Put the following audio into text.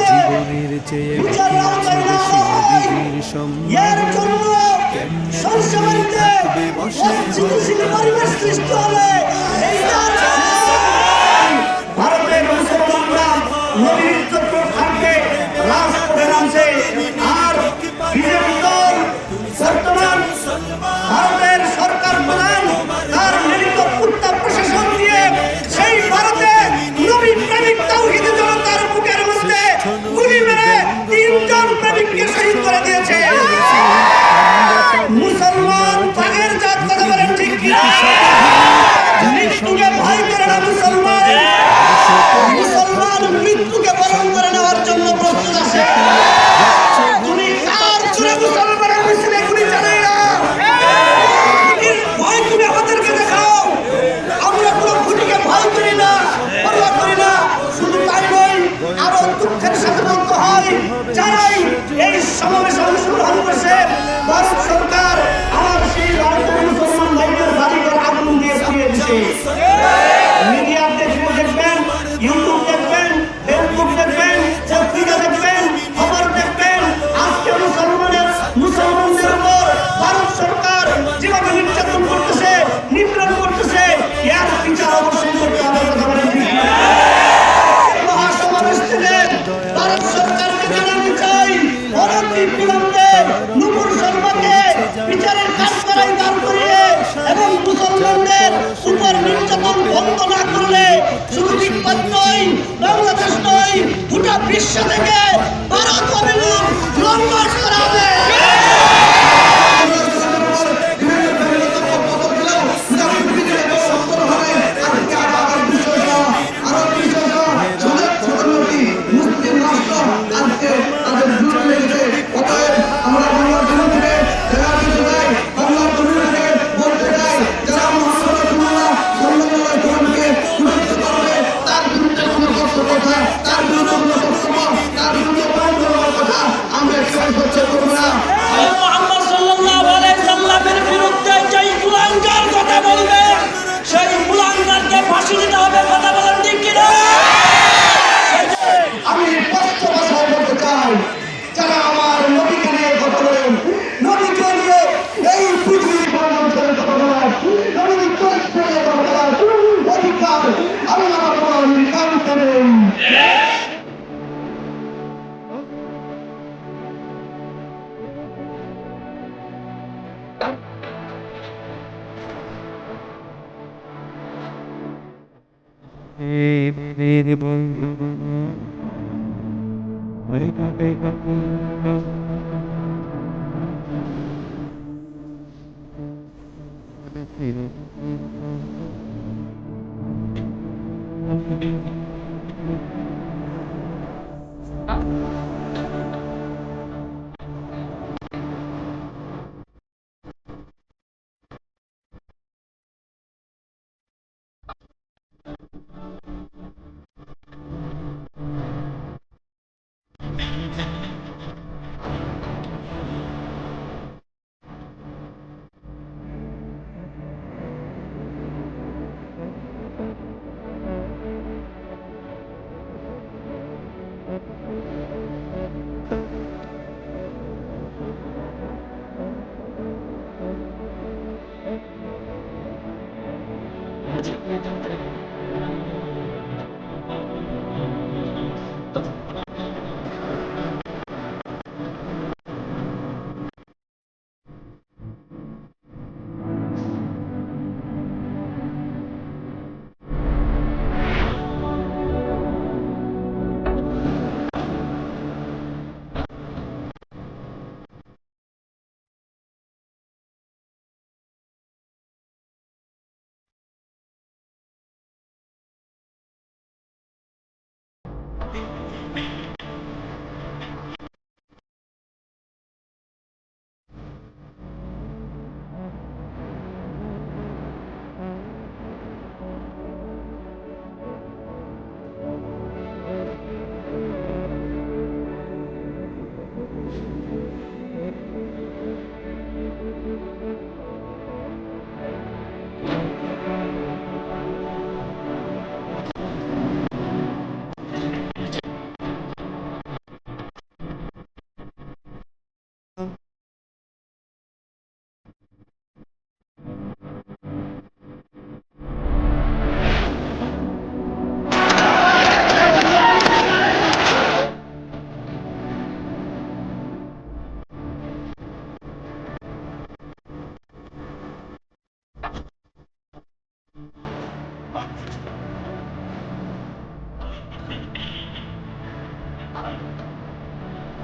জীবনের চেয়ে বেশি সম্মান কেমন মুসলমান মৃত্যুকে বরণ করে নেওয়ার জন্য প্রস্তুত আছে। তুমি ভয় তুমি আমাদেরকে দেখাও। আমরা গুলিকে ভয় করি না, পরোয়া করি না। শুধু অংশগ্রহণ করেছে ভারত ভারত নয় বাংলাদেশ নয় গোটা বিশ্ব থেকে ভারত হবে Wake up, wake up, wake up.